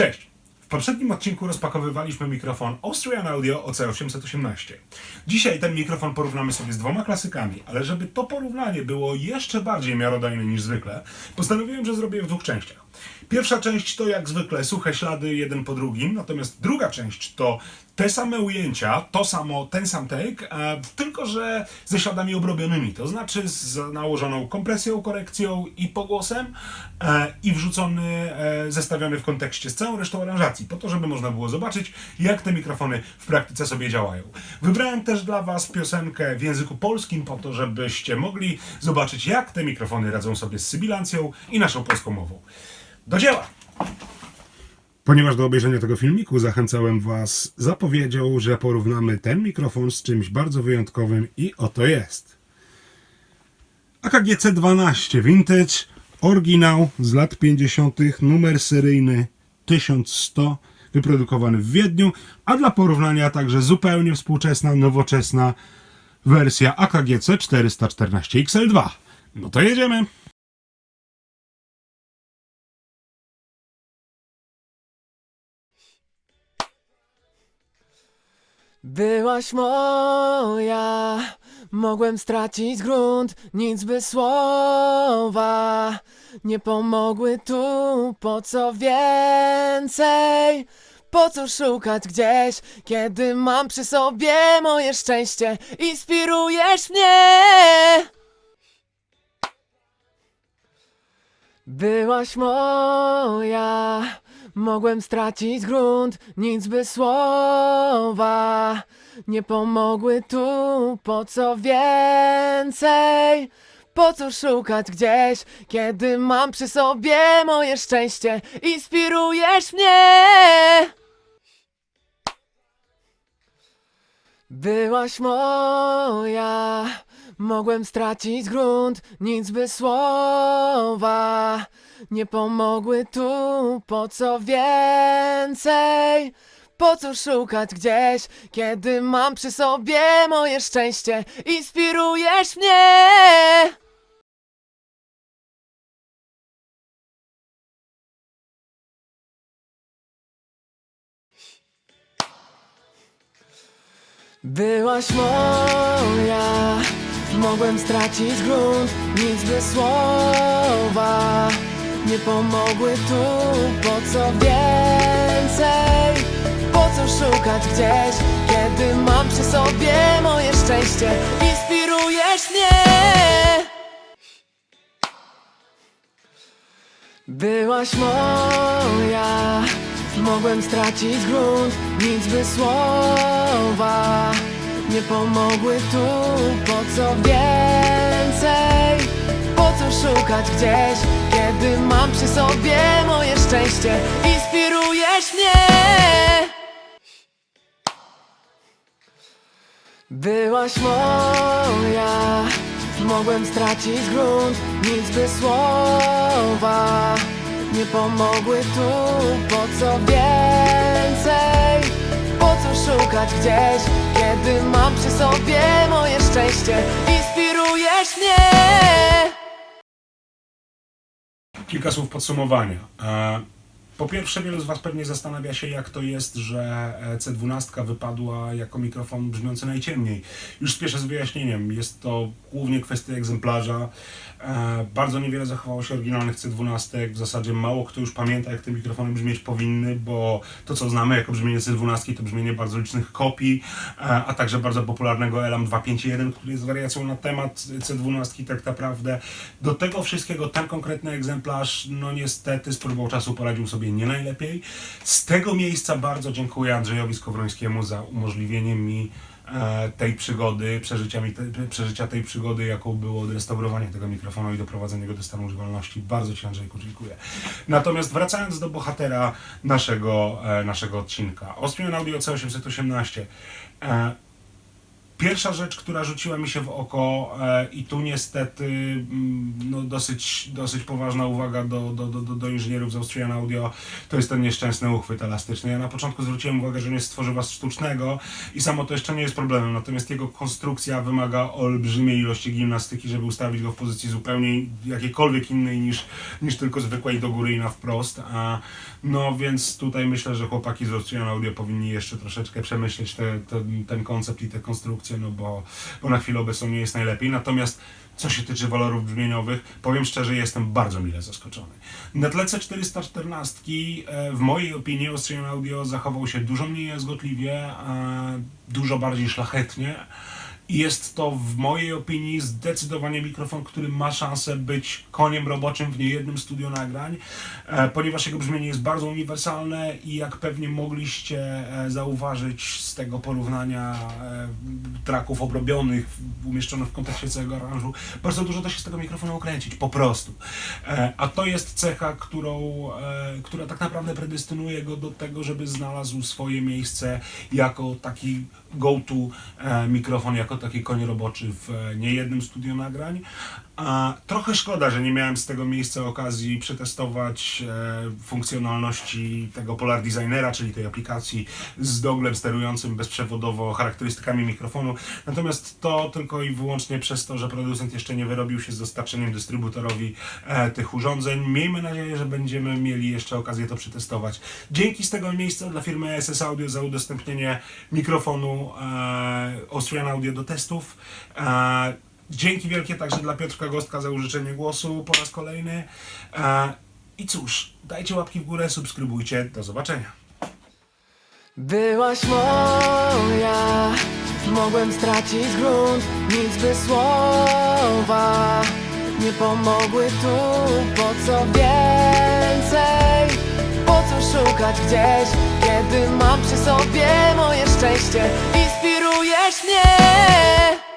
Cześć! W poprzednim odcinku rozpakowywaliśmy mikrofon Austrian Audio OC818. Dzisiaj ten mikrofon porównamy sobie z dwoma klasykami, ale żeby to porównanie było jeszcze bardziej miarodajne niż zwykle, postanowiłem, że zrobię je w dwóch częściach. Pierwsza część to jak zwykle suche ślady jeden po drugim, natomiast druga część to te same ujęcia, to samo, ten sam take, e, tylko że ze śladami obrobionymi, to znaczy z nałożoną kompresją, korekcją i pogłosem e, i wrzucony, e, zestawiony w kontekście z całą resztą aranżacji, po to, żeby można było zobaczyć, jak te mikrofony w praktyce sobie działają. Wybrałem też dla Was piosenkę w języku polskim, po to, żebyście mogli zobaczyć, jak te mikrofony radzą sobie z sybilancją i naszą polską mową. Do dzieła! Ponieważ do obejrzenia tego filmiku zachęcałem Was zapowiedzią, że porównamy ten mikrofon z czymś bardzo wyjątkowym i oto jest. AKG C12 Vintage, oryginał z lat 50., numer seryjny 1100, wyprodukowany w Wiedniu, a dla porównania także zupełnie współczesna, nowoczesna wersja AKG C414 XL2. No to jedziemy! Byłaś moja, mogłem stracić grunt, nic by słowa nie pomogły tu, po co więcej? Po co szukać gdzieś, kiedy mam przy sobie moje szczęście? Inspirujesz mnie! Byłaś moja, mogłem stracić grunt, nic by słowa nie pomogły tu, po co więcej? Po co szukać gdzieś, kiedy mam przy sobie moje szczęście? Inspirujesz mnie! Byłaś moja, mogłem stracić grunt, nic by słowa nie pomogły tu, po co więcej? Po co szukać gdzieś, kiedy mam przy sobie moje szczęście? Inspirujesz mnie! Byłaś moja, mogłem stracić grunt, nic by słowa nie pomogły tu, po co więcej? Po co szukać gdzieś, kiedy mam przy sobie moje szczęście? Inspirujesz mnie! Byłaś moja, mogłem stracić grunt, nic by słowa nie pomogły tu, po co więcej? Po co szukać gdzieś, kiedy mam przy sobie moje szczęście? Inspirujesz mnie! Byłaś moja, mogłem stracić grunt, nic by słowa nie pomogły tu, po co więcej? Po co szukać gdzieś, kiedy mam przy sobie moje szczęście? Inspirujesz mnie! Kilka słów podsumowania. Po pierwsze, wielu z Was pewnie zastanawia się, jak to jest, że e, C12 wypadła jako mikrofon brzmiący najciemniej. Już spieszę z wyjaśnieniem. Jest to głównie kwestia egzemplarza. E, Bardzo niewiele zachowało się oryginalnych C12. W zasadzie mało kto już pamięta, jak te mikrofony brzmieć powinny, bo to, co znamy jako brzmienie C12, to brzmienie bardzo licznych kopii, e, a także bardzo popularnego LM 251, który jest wariacją na temat C12 tak naprawdę. Do tego wszystkiego ten konkretny egzemplarz, no niestety z próbą czasu poradził sobie nie najlepiej. Z tego miejsca bardzo dziękuję Andrzejowi Skowrońskiemu za umożliwienie mi e, tej przygody, przeżycia, przeżycia tej przygody, jaką było odrestaurowanie tego mikrofonu i doprowadzenie go do stanu używalności. Bardzo Ci Andrzejku dziękuję. Natomiast wracając do bohatera naszego, e, naszego odcinka. Austrian Audio C818. Pierwsza rzecz, która rzuciła mi się w oko e, i tu niestety mm, no, dosyć, dosyć poważna uwaga do, do, do, do, inżynierów z Austrian Audio, to jest ten nieszczęsny uchwyt elastyczny. Ja na początku zwróciłem uwagę, że on jest z sztucznego i samo to jeszcze nie jest problemem, natomiast jego konstrukcja wymaga olbrzymiej ilości gimnastyki, żeby ustawić go w pozycji zupełnie jakiejkolwiek innej niż, niż tylko zwykłej do góry i na wprost. A, no więc tutaj myślę, że chłopaki z Austrian Audio powinni jeszcze troszeczkę przemyśleć te, ten, ten koncept i te no bo, bo na chwilę obecną nie jest najlepiej. Natomiast co się tyczy walorów brzmieniowych, powiem szczerze, jestem bardzo mile zaskoczony. Na tle C414 e, w mojej opinii Austrian Audio zachował się dużo mniej jazgotliwie, e, dużo bardziej szlachetnie. Jest to w mojej opinii zdecydowanie mikrofon, który ma szansę być koniem roboczym w niejednym studio nagrań, e, ponieważ jego brzmienie jest bardzo uniwersalne i jak pewnie mogliście e, zauważyć z tego porównania e, traków obrobionych, umieszczonych w kontekście całego aranżu, bardzo dużo da się z tego mikrofonu ukręcić, po prostu. A to jest cecha, którą, która tak naprawdę predestynuje go do tego, żeby znalazł swoje miejsce jako taki go-to mikrofon, jako taki koń roboczy w e, niejednym studiu nagrań. A trochę szkoda, że nie miałem z tego miejsca okazji przetestować e, funkcjonalności tego Polar Designera, czyli tej aplikacji z doglem sterującym bezprzewodowo charakterystykami mikrofonu. Natomiast to tylko i wyłącznie przez to, że producent jeszcze nie wyrobił się z dostarczeniem dystrybutorowi e, tych urządzeń. Miejmy nadzieję, że będziemy mieli jeszcze okazję to przetestować. Dzięki z tego miejsca dla firmy SS Audio za udostępnienie mikrofonu e, Austrian Audio do testów. E, Dzięki wielkie także dla Piotrka Gostka za użyczenie głosu po raz kolejny. E, I cóż, dajcie łapki w górę, subskrybujcie. Do zobaczenia. Byłaś moja, mogłem stracić grunt, nic by słowa nie pomogły tu. Po co więcej? Po co szukać gdzieś, kiedy mam przy sobie moje szczęście? Inspirujesz mnie.